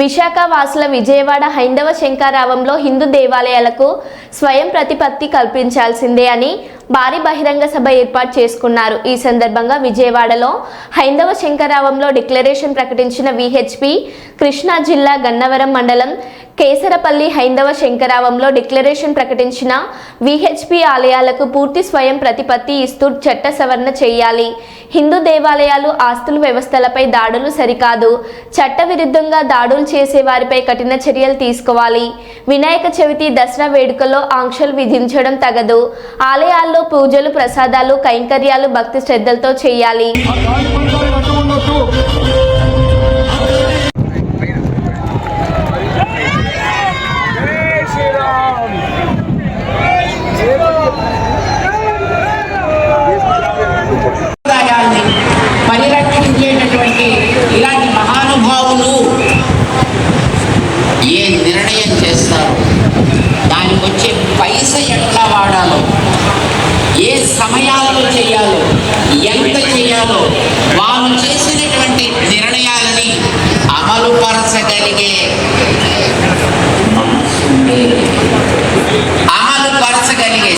విశాఖ వాసుల విజయవాడ హైందవ శంకారావంలో హిందూ దేవాలయాలకు స్వయం ప్రతిపత్తి కల్పించాల్సిందే అని భారీ బహిరంగ సభ ఏర్పాటు చేసుకున్నారు. ఈ సందర్భంగా విజయవాడలో హైందవ శంకరావంలో డిక్లరేషన్ ప్రకటించిన విహెచ్పి కృష్ణా జిల్లా గన్నవరం మండలం కేసరపల్లి హైందవ శంకరావంలో డిక్లరేషన్ ప్రకటించిన విహెచ్పి ఆలయాలకు పూర్తి స్వయం ప్రతిపత్తి ఇస్తూ చట్ట సవరణ చేయాలి. హిందూ దేవాలయాలు ఆస్తుల వ్యవస్థలపై దాడులు సరికాదు. చట్ట విరుద్ధంగా దాడులు చేసే వారిపై కఠిన చర్యలు తీసుకోవాలి. వినాయక చవితి దసరా వేడుకల్లో ఆంక్షలు విధించడం తగదు. ఆలయాల్లో పూజలు ప్రసాదాలు కైంకర్యాలు భక్తి శ్రద్ధలతో చేయాలి. ఇలాంటి మహానుభావులు ఏ నిర్ణయం చేస్తారు? దానికి వచ్చే పైస ఎట్లా వాడాలో? ఏ సమయాల్లో చేయాలో? ఎంత చేయాలో? వారు చేసినటువంటి నిర్ణయాలని అమలుపరచగలిగే